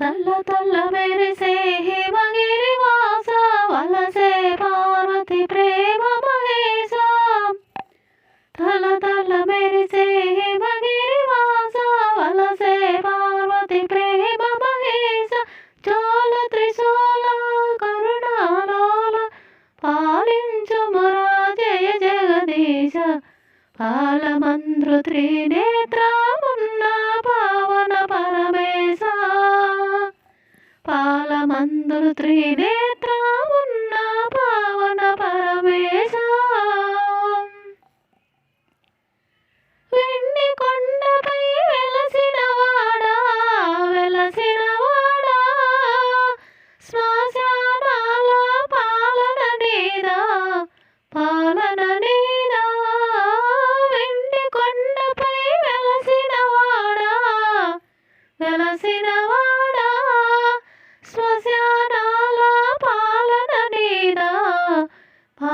తల్ల తల్ల మెరిసే హిమగిరి వాస వలసే పార్వతి ప్రేమ మహేశ. తల తల్ల మెరిసే హిమగిరి వాస వలసే పార్వతి ప్రేమ మహేశ. చోళ త్రిశూల కరుణాలోల పాలించుమురా జయ జగదీశ. పాలమంద్రు త్రినేత్రమున్న పాలమంద్రు త్రినేత్రమున్న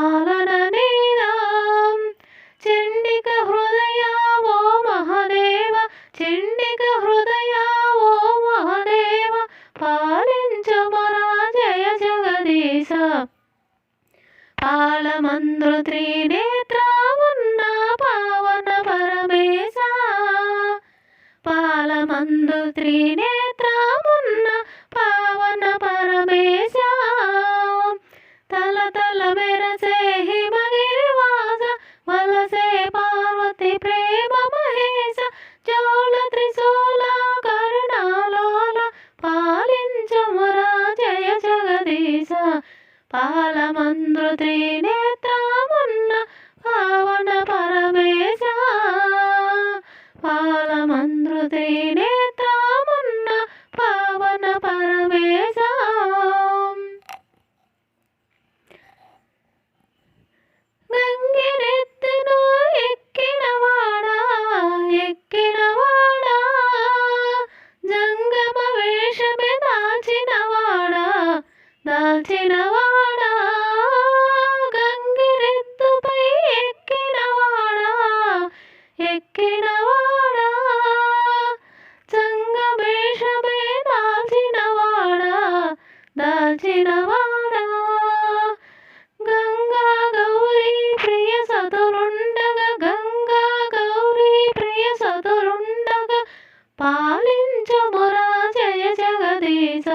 పాలన నీదా చండిక హృదయ ఓ మహదేవ చండిక హృదయ ఓ మహదేవ పాలించమరా జయ జగదీశ పాలమంద్రు త్రినేత్రమున్న పావన పరమేశ పాలమందు త్రినే పాలమంద్రు త్రినేత్రమున్న పావన పరమేశ. పాలమంద్రు త్రినేత్రమున్న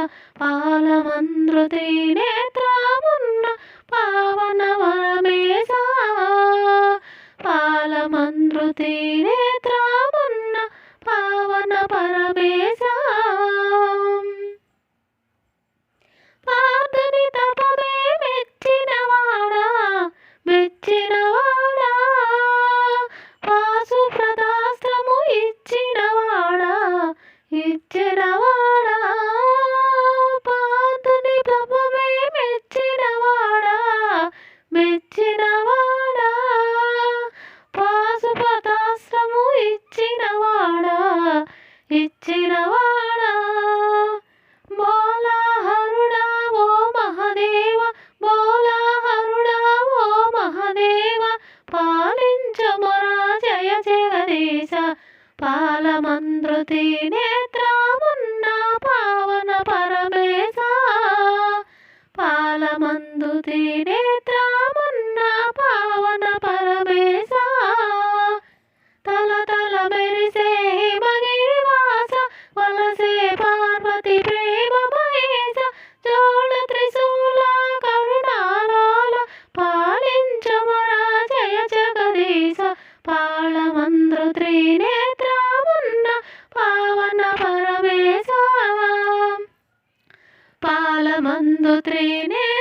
జగదీశ పాలమంద్రుతి నేత్రమున్న పావన వరమేశ పాలమంద్రుతి నేత్రమున్న ചന്ദ്രതേനേത పరమేశ పాలమందు త్రినేత్ర